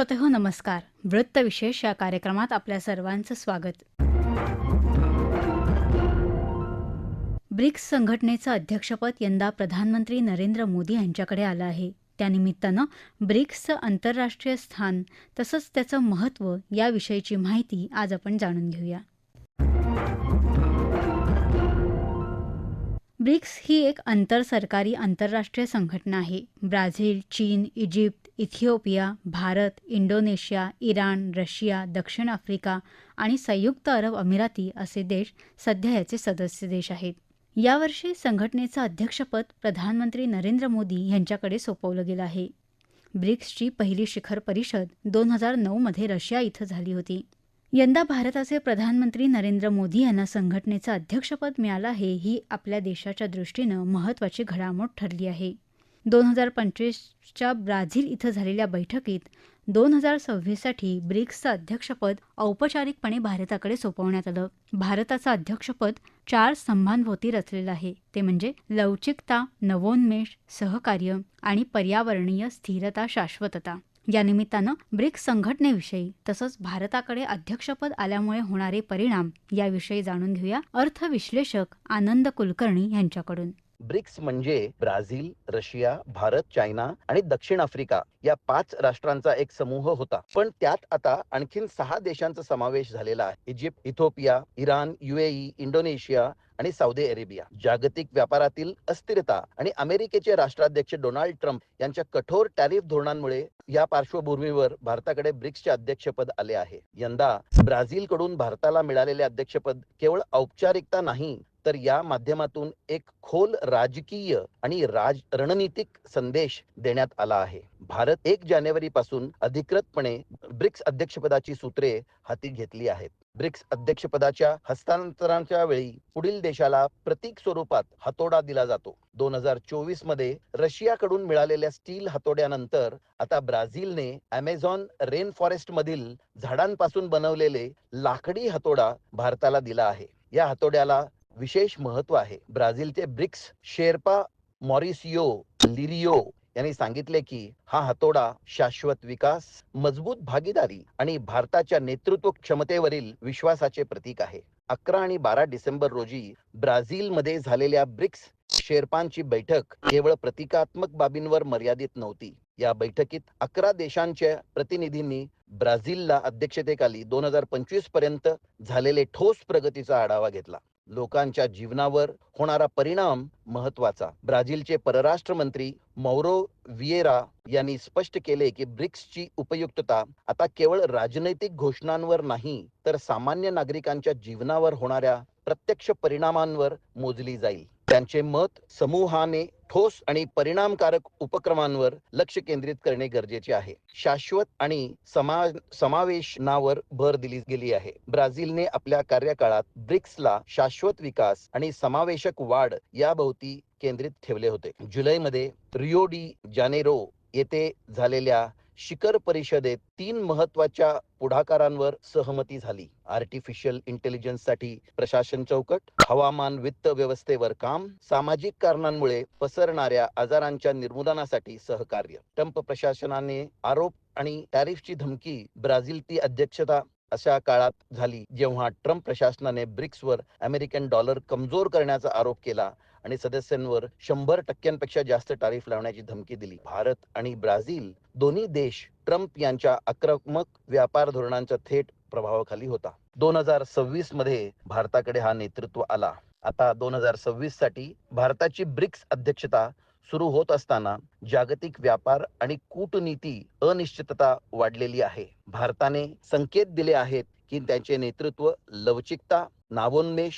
श्रोते हो नमस्कार. वृत्तविशेष या कार्यक्रमात आपल्या सर्वांचं स्वागत. ब्रिक्स संघटनेचं अध्यक्षपद यंदा प्रधानमंत्री नरेंद्र मोदी यांच्याकडे आलं आहे. त्यानिमित्तानं ब्रिक्सचं आंतरराष्ट्रीय स्थान तसंच त्याचं महत्त्व याविषयीची माहिती आज आपण जाणून घेऊया. ब्रिक्स ही एक आंतरसरकारी आंतरराष्ट्रीय संघटना आहे. ब्राझील चीन Egypt Ethiopia Bharat Indonesia Iran Russia दक्षिण आफ्रिका आणि संयुक्त अरब अमिराती असे देश सध्या याचे सदस्य देश आहेत. यावर्षी संघटनेचं अध्यक्षपद प्रधानमंत्री नरेंद्र मोदी यांच्याकडे सोपवलं गेलं आहे. ब्रिक्सची पहिली शिखर परिषद दोन हजार नऊमध्ये रशिया इथं झाली होती. यंदा भारताचे प्रधानमंत्री नरेंद्र मोदी यांना संघटनेचं अध्यक्षपद मिळालं आहे ही आपल्या देशाच्या दृष्टीनं महत्त्वाची घडामोड ठरली आहे. दोन हजार पंचवीसच्या ब्राझील इथं झालेल्या बैठकीत दोन हजार सव्वीससाठी ब्रिक्सचं अध्यक्षपद औपचारिकपणे भारताकडे सोपवण्यात आलं. भारताचं अध्यक्षपद चार स्तंभांभोवती रचलेलं आहे. ते म्हणजे लवचिकता नवोन्मेष सहकार्य आणि पर्यावरणीय स्थिरता शाश्वतता. या निमित्तानं ब्रिक्स संघटनेविषयी तसंच भारताकडे अध्यक्षपद आल्यामुळे होणारे परिणाम याविषयी जाणून घेऊया अर्थविश्लेषक आनंद कुलकर्णी यांच्याकडून. ब्रिक्स म्हणजे ब्राझील रशिया भारत चायना आणि दक्षिण आफ्रिका या पाच राष्ट्रांचा एक समूह होता. पण त्यात आता आणखीन सहा देशांचा समावेश झालेला आहे. Egypt Ethiopia Iran UAE Indonesia आणि सौदी अरेबिया. जागतिक व्यापारातील अस्थिरता आणि अमेरिकेचे राष्ट्राध्यक्ष डोनाल्ड ट्रम्प यांच्या कठोर टॅरिफ धोरणांमुळे या पार्श्वभूमीवर भारताकडे ब्रिक्सचे अध्यक्षपद आले आहे. यंदा ब्राझील कडून भारताला मिळालेले अध्यक्षपद केवळ औपचारिकता नाही तर या माध्यमातून एक खोल राजकीय आणि राज रणनीतिक संदेश देण्यात आला आहे. भारत एक जानेवारी पासून अधिकृतपणे ब्रिक्स अध्यक्षपदाची सूत्रे हाती घेतली आहेत. ब्रिक्स अध्यक्षपदाच्या हस्तांतरणाच्या वेळी पुढील देशाला प्रतीक स्वरूपात हातोडा दिला जातो. दोन हजार चोवीसमध्ये रशियाकडून मिळालेल्या स्टील हातोड्यानंतर आता ब्राझीलने अमेझॉन रेन फॉरेस्ट मधील झाडांपासून बनवलेले लाकडी हातोडा भारताला दिला आहे. या हातोड्याला विशेष महत्त्व आहे. ब्राझीलचे ब्रिक्स शेर्पा मॉरिसियो लिरियो यांनी सांगितले की हा हातोडा शाश्वत विकास मजबूत भागीदारी आणि भारताच्या नेतृत्व क्षमतेवरील विश्वासाचे प्रतीक आहे. अकरा आणि बारा डिसेंबर रोजी ब्राझीलमध्ये झालेल्या ब्रिक्स शेर्पांची बैठक केवळ प्रतिकात्मक बाबींवर मर्यादित नव्हती. या बैठकीत अकरा देशांच्या प्रतिनिधींनी ब्राझीलला अध्यक्षतेखाली दोन हजार पंचवीसपर्यंत झालेले ठोस प्रगतीचा आढावा घेतला. लोकांच्या जीवनावर होणारा परिणाम महत्त्वाचा ब्राझीलचे परराष्ट्र मंत्री मौरो विएरा यांनी स्पष्ट केले की ब्रिक्सची उपयुक्तता आता केवळ राजनैतिक घोषणांवर नाही तर सामान्य नागरिकांच्या जीवनावर होणाऱ्या प्रत्यक्ष परिणामांवर मोजली जाईल. त्यांचे मत समूहाने ठोस आणि परिणामकारक उपक्रमांवर लक्ष केंद्रित करणे गरजेचे आहे. शाश्वत आणि समा समावेशनावर भर दिली गेली आहे. ब्राझीलने आपल्या कार्यकाळात ब्रिक्सला शाश्वत विकास आणि समावेशक वाढ याभोवती केंद्रित ठेवले होते. जुलैमध्ये रिओ डी जानेरो येथे झालेल्या शिखर परिषदेत तीन महत्त्वाच्या पुढाकारांवर सहमती झाली. आर्टिफिशियल इंटेलिजन्ससाठी प्रशासन चौकट हवामान वित्त व्यवस्थेवर काम सामाजिक कारणांमुळे पसरणाऱ्या आजारांच्या निर्मूलनासाठी सहकार्य. ट्रम्प प्रशासनाने आरोप आणि टॅरिफची धमकी ब्राझीलची अध्यक्षता अशा काळात झाली जेव्हा ट्रम्प प्रशासनाने ब्रिक्सवर अमेरिकन डॉलर कमजोर करण्याचा आरोप केला आणि सदस्यांवर शंभर टक्क्यांपेक्षा जास्त टॅरिफ लावण्याची धमकी दिली. भारत आणि ब्राझील दोन्ही देश ट्रम्प यांच्या आक्रमक व्यापार धोरणांच्या थेट प्रभावाखाली होता. दोन हजार सव्वीसमध्ये भारताकडे हा नेतृत्व आला. आता दोन हजार सव्वीससाठी भारताची ब्रिक्स अध्यक्षता सुरू होत असताना जागतिक व्यापार आणि कूटनीती अनिश्चितता वाढलेली आहे. भारताने संकेत दिले आहेत की त्यांचे नेतृत्व लवचिकता नावोन्मेष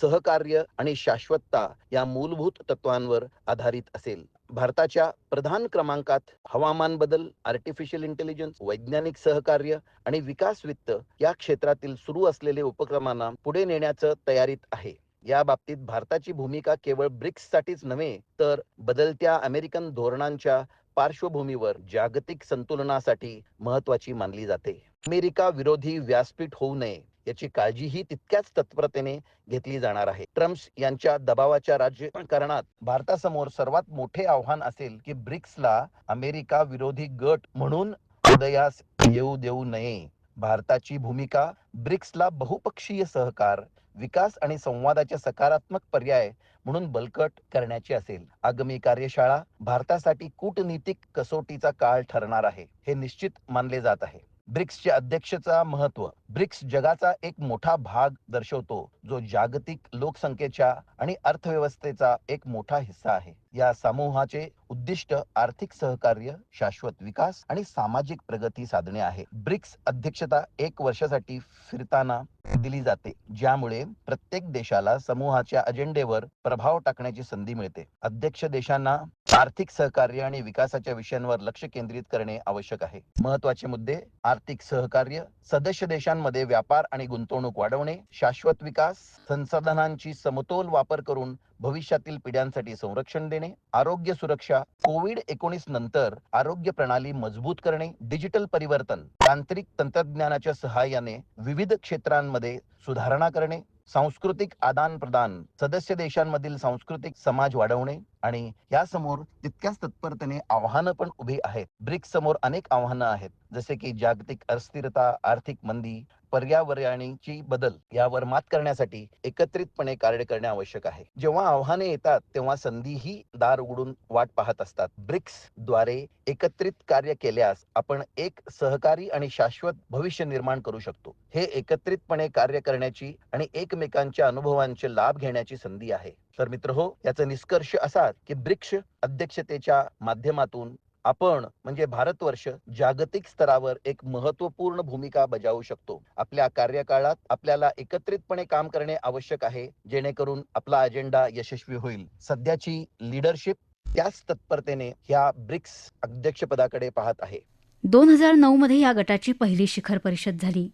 सहकार्य आणि शाश्वतता या मूलभूत तत्वांवर आधारित असेल. भारताच्या प्रधान क्रमांकात हवामान बदल आर्टिफिशियल इंटेलिजन्स वैज्ञानिक सहकार्य आणि विकास वित्त या क्षेत्रातील सुरू असलेले उपक्रमांना पुढे नेण्याचं तयारीत आहे. या बाबतीत भारताची भूमिका केवळ ब्रिक्स साठीच नव्हे तर बदलत्या अमेरिकन धोरणांच्या पार्श्वभूमीवर जागतिक संतुलनासाठी महत्वाची मानली जाते. अमेरिका विरोधी व्यासपीठ होऊ नये याची काळजीही तितक्याच तत्परतेने घेतली जाणार आहे. ट्रम्प यांच्या दबावाच्या राजकारणात भारतासमोर सर्वात मोठे आव्हान असेल की ब्रिक्सला अमेरिका विरोधी गट म्हणून उदयास येऊ देऊ नये. भारताची भूमिका ब्रिक्सला बहुपक्षीय सहकार विकास आणि संवादाचे सकारात्मक पर्याय म्हणून बलकट करण्याची असेल. आगामी कार्यशाळा भारतासाठी कूटनीतिक कसोटीचा काळ ठरणार आहे हे निश्चित मानले जात आहे. ब्रिक्सच्या अध्यक्षचा महत्त्व ब्रिक्स जगाचा एक मोठा भाग दर्शवतो जो जागतिक लोकसंख्येच्या आणि अर्थव्यवस्थेचा एक मोठा हिस्सा आहे. या समूहाचे उद्दिष्ट आर्थिक सहकार्य शाश्वत विकास आणि सामाजिक प्रगती साधणे आहे. ब्रिक्स अध्यक्षता एक वर्षासाठी फिरताना दिली जाते ज्यामुळे प्रत्येक देशाला समूहाच्या अजेंडेवर प्रभाव टाकण्याची संधी मिळते. अध्यक्ष देशांना आर्थिक सहकार्य आणि विकासाच्या विषयांवर लक्ष केंद्रित करणे आवश्यक आहे. महत्त्वाचे मुद्दे आर्थिक सहकार्य सदस्य देशांमध्ये व्यापार आणि गुंतवणूक वाढवणे शाश्वत विकास संसाधनांची समतोल वापर करून भविष्यातील पिढ्यांसाठी संरक्षण देणे आरोग्य सुरक्षा कोविड एकोणीस नंतर आरोग्य प्रणाली मजबूत करणे डिजिटल परिवर्तन तांत्रिक तंत्रज्ञानाच्या सहाय्याने विविध क्षेत्रांमध्ये सुधारणा करणे सांस्कृतिक आदान प्रदान सदस्य देशांमधील सांस्कृतिक समाज वाढवणे आणि यासमोर तितक्याच तत्परतेने आव्हानं पण उभी आहेत. ब्रिक्स समोर अनेक आव्हानं आहेत. जसे की जागतिक अस्थिरता आर्थिक मंदी पर्यावरणाची बदल यावर मात करण्यासाठी एकत्रितपणे कार्य करणे आवश्यक आहे. जेव्हा आव्हाने येतात तेव्हा संधीही दार उघडून वाट पाहत असतात. ब्रिक्सद्वारे एकत्रित कार्य केल्यास आपण एक सहकारी आणि शाश्वत भविष्य निर्माण करू शकतो. हे एकत्रितपणे कार्य करण्याची आणि एकमेकांच्या अनुभवांचे लाभ घेण्याची संधी आहे. तर मित्र हो याचा निष्कर्ष असा की ब्रिक्स अध्यक्षतेच्या माध्यमातून आपण म्हणजे भारतवर्ष जागतिक स्तरावर एक महत्त्वपूर्ण भूमिका बजावू शकतो. आपल्या कार्यकाळात आपल्याला एकत्रितपणे काम करणे आवश्यक आहे जेणेकरून आपला अजेंडा यशस्वी होईल. सध्याची लीडरशिप त्याच तत्परतेने ह्या ब्रिक्स अध्यक्षपदाकडे पाहत आहे. दोन हजार नऊ मध्ये या गटाची पहिली शिखर परिषद झाली.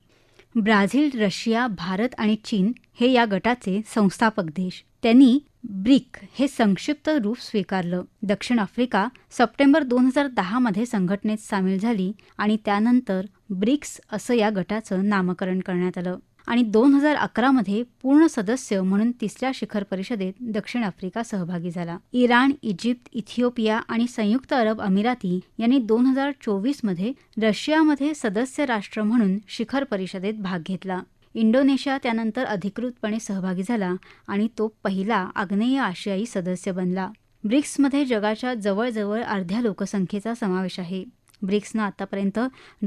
ब्राझील रशिया भारत आणि चीन हे या गटाचे संस्थापक देश. त्यांनी ब्रिक हे संक्षिप्त रूप स्वीकारलं. दक्षिण आफ्रिका सप्टेंबर दोन हजार दहामध्ये संघटनेत सामील झाली आणि त्यानंतर ब्रिक्स असं या गटाचं नामकरण करण्यात आलं. आणि दोन हजार अकरामध्ये पूर्ण सदस्य म्हणून तिसऱ्या शिखर परिषदेत दक्षिण आफ्रिका सहभागी झाला. इराण इजिप्त इथिओपिया आणि संयुक्त अरब अमिराती यांनी दोन हजार चोवीसमध्ये रशियामध्ये सदस्य राष्ट्र म्हणून शिखर परिषदेत भाग घेतला. इंडोनेशिया त्यानंतर अधिकृतपणे सहभागी झाला आणि तो पहिला आग्नेय आशियाई सदस्य बनला. ब्रिक्समध्ये जगाच्या जवळजवळ अर्ध्या लोकसंख्येचा समावेश आहे. ब्रिक्सनं आतापर्यंत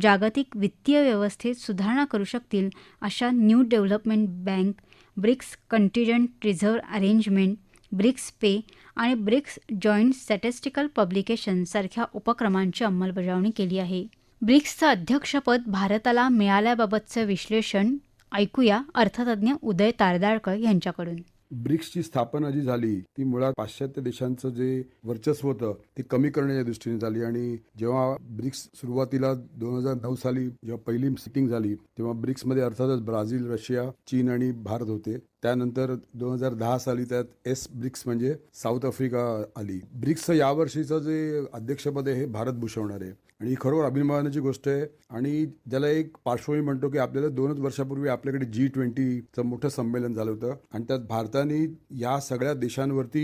जागतिक वित्तीय व्यवस्थेत सुधारणा करू शकतील अशा new development bank BRICS contingent reserve arrangement BRICS pay आणि ब्रिक्स जॉईंट स्टॅटिस्टिकल पब्लिकेशन सारख्या उपक्रमांची अंमलबजावणी केली आहे. ब्रिक्सचं अध्यक्षपद भारताला मिळाल्याबाबतचं विश्लेषण ऐकूया अर्थतज्ञ उदय तारदाळकर यांच्याकडून. ब्रिक्सची स्थापना जी झाली ती मुळात पाश्चात्य देशांचं जे वर्चस्व होतं ते कमी करण्याच्या दृष्टीने झाली. आणि जेव्हा ब्रिक्स सुरुवातीला दोन हजार नऊ साली जेव्हा पहिली सिटिंग झाली तेव्हा ब्रिक्समध्ये अर्थातच ब्राझील रशिया चीन आणि भारत होते. त्यानंतर दोन हजार दहा साली त्यात एस ब्रिक्स म्हणजे साऊथ आफ्रिका आली. ब्रिक्सचं यावर्षीचं जे अध्यक्षपद आहे हे भारत भूषवणार आहे. आणि ही खरोखर अभिमानाची गोष्ट आहे. आणि ज्याला एक पार्श्वभूमी म्हणतो की आपल्याला दोनच वर्षापूर्वी आपल्याकडे जी ट्वेंटीचं मोठं संमेलन झालं होतं. आणि त्यात भारताने या सगळ्या देशांवरती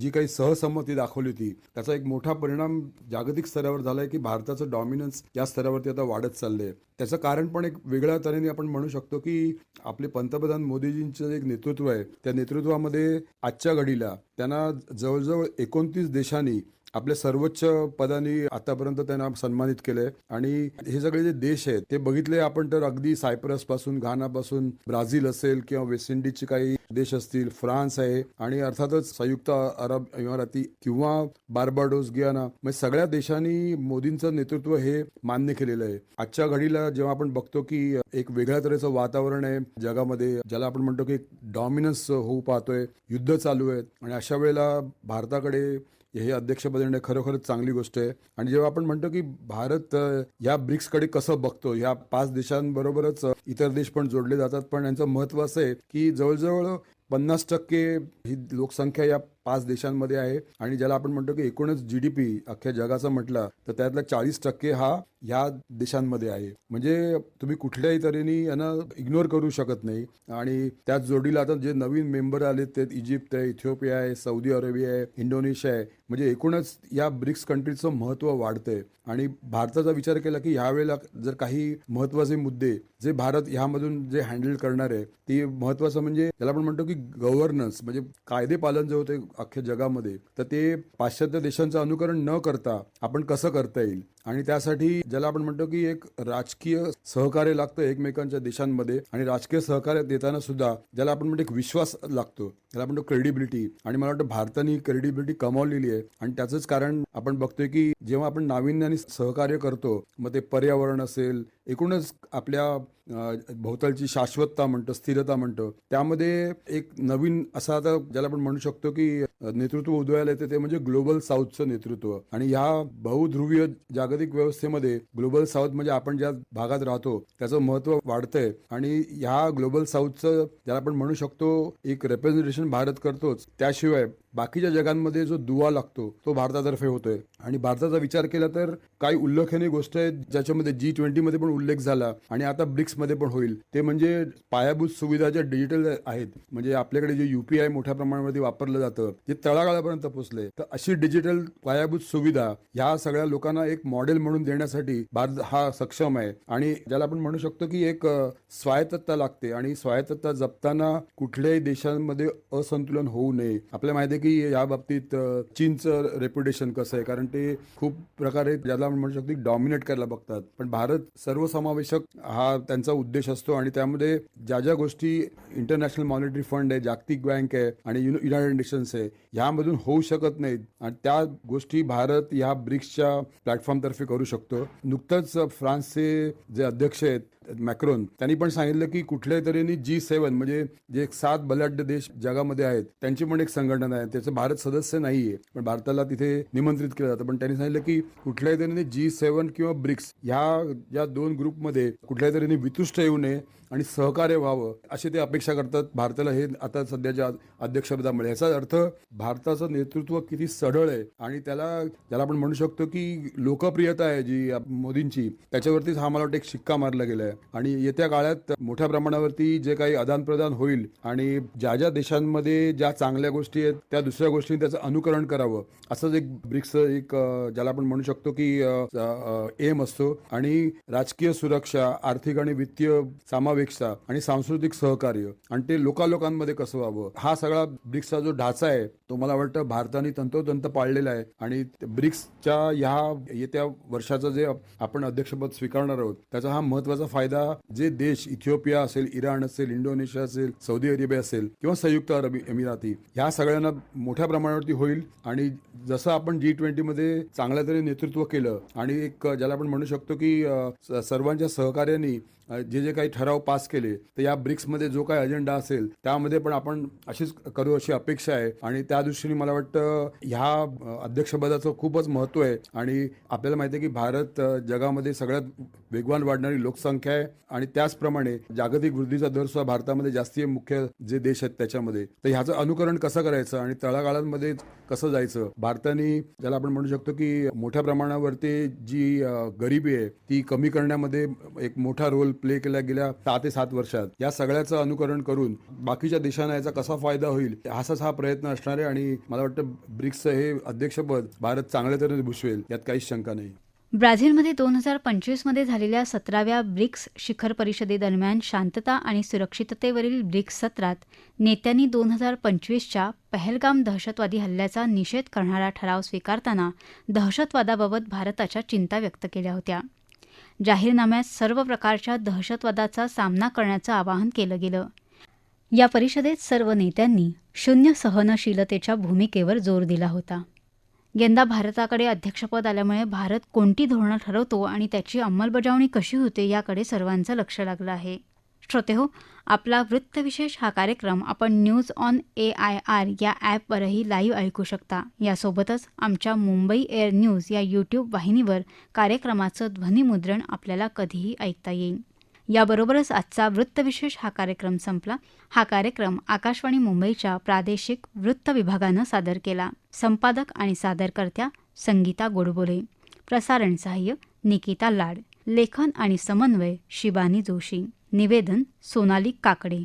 जी काही सहसंमती दाखवली होती त्याचा एक मोठा परिणाम जागतिक स्तरावर झालाय की भारताचं डॉमिनन्स या स्तरावरती आता वाढत चाललंय. त्याचं कारण पण एक वेगळ्या तऱ्हेने आपण म्हणू शकतो की आपले पंतप्रधान मोदीजींचं एक नेतृत्व आहे त्या नेतृत्वामध्ये आजच्या घडीला त्यांना जवळजवळ एकोणतीस देशांनी आपल्या सर्वोच्च पदांनी आतापर्यंत त्यांना सन्मानित केलंय आणि हे सगळे जे देश आहेत ते बघितले आपण तर अगदी सायप्रसपासून घानापासून ब्राझील असेल किंवा वेस्ट इंडिजचे काही देश असतील फ्रान्स आहे आणि अर्थातच संयुक्त अरब इमाराती किंवा बार्बाडोस गियाना म्हणजे सगळ्या देशांनी मोदींचं नेतृत्व हे मान्य केलेलं आहे. आजच्या घडीला जेव्हा आपण बघतो की एक वेगळ्या तऱ्हेचं वातावरण आहे जगामध्ये ज्याला आपण म्हणतो की डॉमिनन्स होऊ पाहतोय युद्ध चालू आहेत आणि अशा वेळेला भारताकडे हे अध्यक्षपद येणं खरोखरच चांगली गोष्ट आहे. आणि जेव्हा आपण म्हणतो की भारत या ब्रिक्सकडे कसं बघतो ह्या पाच देशांबरोबरच इतर देश पण जोडले जातात पण यांचं महत्त्व असं आहे की जवळजवळ पन्नास टक्के ही लोकसंख्या या पाच देशांमध्ये आहे आणि ज्याला आपण म्हणतो की एकूणच जी डी पी अख्ख्या जगाचा म्हटला तर त्यातला चाळीस टक्के हा ह्या देशांमध्ये आहे. म्हणजे तुम्ही कुठल्याही तऱ्हेने यांना इग्नोर करू शकत नाही. आणि त्याच जोडीला आता जे नवीन मेंबर आले ते इजिप्त आहे इथिओपिया आहे सौदी अरेबिया आहे इंडोनेशिया आहे म्हणजे एकूणच या ब्रिक्स कंट्रीचं महत्त्व वाढतंय. आणि भारताचा विचार केला की ह्यावेळेला जर काही महत्त्वाचे मुद्दे जे भारत ह्यामधून जे हँडल करणार आहे ती महत्त्वाचं म्हणजे त्याला आपण म्हणतो की गव्हर्नन्स म्हणजे कायदे पालन जे होते अख्ख्या जगामध्ये तर ते पाश्चात्य देशांचं अनुकरण न करता आपण कसं करता येईल? आणि त्यासाठी ज्याला आपण म्हणतो की एक राजकीय सहकार्य लागतं एकमेकांच्या देशांमध्ये आणि राजकीय सहकार्य देताना सुद्धा ज्याला आपण म्हणतो एक विश्वास लागतो त्याला म्हणतो क्रेडिबिलिटी आणि मला वाटतं भारताने क्रेडिबिलिटी कमावलेली आहे. आणि त्याचंच कारण आपण बघतोय की जेव्हा आपण नाविन्याने सहकार्य करतो मग ते पर्यावरण असेल एकूणच आपल्या भोवतालची शाश्वतता म्हणतो स्थिरता म्हणतो त्यामध्ये एक नवीन असा आता ज्याला आपण म्हणू शकतो की नेतृत्व उदयाला येते ते म्हणजे ग्लोबल साऊथचं नेतृत्व. आणि ह्या बहुध्रुवीय जागतिक व्यवस्थेमध्ये ग्लोबल साऊथ म्हणजे आपण ज्या भागात राहतो त्याचं महत्त्व वाढतंय. आणि ह्या ग्लोबल साऊथचं ज्याला आपण म्हणू शकतो एक रेप्रेझेंटेशन भारत करतोच त्याशिवाय बाकीच्या जगांमध्ये जो दुवा लागतो तो भारतातर्फे होतोय. आणि भारताचा विचार केला तर काही उल्लेखनीय गोष्ट आहेत ज्याच्यामध्ये जी ट्वेंटीमध्ये पण उल्लेख झाला आणि आता ब्रिक्समध्ये पण होईल. ते म्हणजे पायाभूत सुविधा ज्या डिजिटल आहेत म्हणजे आपल्याकडे जे युपीआय मोठ्या प्रमाणामध्ये वापरलं जातं जे तळागाळापर्यंत पोहोचले तर अशी डिजिटल पायाभूत सुविधा ह्या सगळ्या लोकांना एक मॉडेल म्हणून देण्यासाठी भारत हा सक्षम आहे. आणि ज्याला आपण म्हणू शकतो की एक स्वायत्तता लागते. आणि स्वायत्तता जपताना कुठल्याही देशांमध्ये असंतुलन होऊ नये. आपल्याला माहिती आहे की या बाबतीत चीनचं रेप्युटेशन कसं आहे? कारण ते खूप प्रकारे ज्याला आपण म्हणू शकतो डॉमिनेट करायला बघतात. पण भारत सर्वसमावेशक हा त्यांचा उद्देश असतो आणि त्यामध्ये ज्या ज्या गोष्टी इंटरनॅशनल मॉनिटरी फंड आहे जागतिक बँक आहे आणि युनायटेड नेशन्स आहे ह्यामधून होऊ शकत नाहीत. आणि त्या गोष्टी भारत ह्या ब्रिक्सच्या प्लॅटफॉर्मतर्फे करू शकतो. नुकतंच फ्रान्सचे जे अध्यक्ष आहेत मॅक्रोन त्यांनी पण सांगितलं की कुठल्याही तऱ्हेने जी सेव्हन म्हणजे जे सात बलाढ्य देश जगामध्ये आहेत त्यांची पण एक संघटना आहे. त्याचं भारत सदस्य नाहीये पण भारताला तिथे निमंत्रित केलं जातं. पण त्यांनी सांगितलं की कुठल्याही तऱ्हेने जी सेव्हन किंवा ब्रिक्स ह्या या दोन ग्रुपमध्ये कुठल्याही तऱ्हेने वितुष्ट येऊ नये आणि सहकार्य व्हावं अशी ते अपेक्षा करतात. भारताला हे आता सध्याच्या अध्यक्षपदामुळे. याचा अर्थ भारताचं नेतृत्व किती सढळ आहे आणि त्याला ज्याला आपण म्हणू शकतो की लोकप्रियता आहे जी मोदींची. त्याच्यावरतीच हा मला वाटतं एक शिक्का मारला गेला आहे आणि येत्या काळात मोठ्या प्रमाणावरती जे काही आदान प्रदान होईल आणि ज्या ज्या देशांमध्ये ज्या चांगल्या गोष्टी आहेत त्या दुसऱ्या गोष्टींनी त्याचं अनुकरण करावं. असंच एक ब्रिक्स एक ज्याला आपण म्हणू शकतो की एम असतो. आणि राजकीय सुरक्षा आर्थिक आणि वित्तीय समावेशता आणि सांस्कृतिक सहकार्य आणि ते लोकालोकांमध्ये कसं व्हावं हा सगळा ब्रिक्सचा जो ढाचा आहे तो मला वाटतं भारताने तंतोतंत पाळलेला आहे. आणि ब्रिक्सच्या ह्या येत्या वर्षाचं जे आपण अध्यक्षपद स्वीकारणार आहोत त्याचा हा महत्त्वाचा फायदा जे देश इथिओपिया असेल इराण असेल इंडोनेशिया असेल सौदी अरेबिया असेल किंवा संयुक्त अरब एमिराती ह्या सगळ्यांना मोठ्या प्रमाणावरती होईल. आणि जसं आपण जी ट्वेंटीमध्ये चांगल्या तरी नेतृत्व केलं आणि एक ज्याला आपण म्हणू शकतो की सर्वांच्या सहकार्याने जे जे काही ठराव पास केले तर या ब्रिक्समध्ये जो काही अजेंडा असेल त्यामध्ये पण आपण अशीच करू अशी अपेक्षा आहे. आणि त्या दृष्टीने मला वाटतं ह्या अध्यक्षपदाचं खूपच महत्त्व आहे. आणि आपल्याला माहिती आहे की भारत जगामध्ये सगळ्यात वेगवान वाढणारी लोकसंख्या आहे. आणि त्याचप्रमाणे जागतिक वृद्धीचा दर सुद्धा भारतामध्ये जास्ती आहे मुख्य जे देश आहेत त्याच्यामध्ये. तर ह्याचं अनुकरण कसं करायचं आणि तळागाळांमध्ये कसं जायचं? भारताने ज्याला आपण म्हणू शकतो की मोठ्या प्रमाणावरती जी गरिबी आहे ती कमी करण्यामध्ये एक मोठा रोल प्ले केल्या गेल्या सहा ते सात वर्षात. या सगळ्याचं अनुकरण करून बाकीच्या देशांना याचा कसा फायदा होईल असाच हा प्रयत्न असणार आहे आणि मला वाटतं ब्रिक्सचं हे अध्यक्षपद भारत चांगल्या तऱ्हेने भूषवेल यात काहीच शंका नाही. ब्राझीलमध्ये दोन हजार पंचवीसमध्ये झालेल्या सतराव्या ब्रिक्स शिखर परिषदेदरम्यान शांतता आणि सुरक्षिततेवरील ब्रिक्स सत्रात नेत्यांनी दोन हजार पंचवीसच्या पहलगाम दहशतवादी हल्ल्याचा निषेध करणारा ठराव स्वीकारताना दहशतवादाबाबत भारताच्या चिंता व्यक्त केल्या होत्या. जाहीरनाम्यात सर्व प्रकारच्या दहशतवादाचा सामना करण्याचं आवाहन केलं गेलं. या परिषदेत सर्व नेत्यांनी शून्य सहनशीलतेच्या भूमिकेवर जोर दिला होता. यंदा भारताकडे अध्यक्षपद आल्यामुळे भारत कोणती धोरणं ठरवतो आणि त्याची अंमलबजावणी कशी होते याकडे सर्वांचं लक्ष लागलं आहे. श्रोते हो आपला वृत्तविशेष हा कार्यक्रम आपण news on A I R या ॲपवरही लाईव्ह ऐकू शकता. यासोबतच आमच्या मुंबई एअर न्यूज या यूट्यूब वाहिनीवर कार्यक्रमाचं ध्वनिमुद्रण आपल्याला कधीही ऐकता येईल. याबरोबरच आजचा वृत्तविशेष हा कार्यक्रम संपला. हा कार्यक्रम आकाशवाणी मुंबईच्या प्रादेशिक वृत्त विभागानं सादर केला. संपादक आणि सादरकर्त्या संगीता गोडबोले. प्रसारण सहाय्य निकिता लाड. लेखन आणि समन्वय शिबानी जोशी. निवेदन सोनाली काकडे.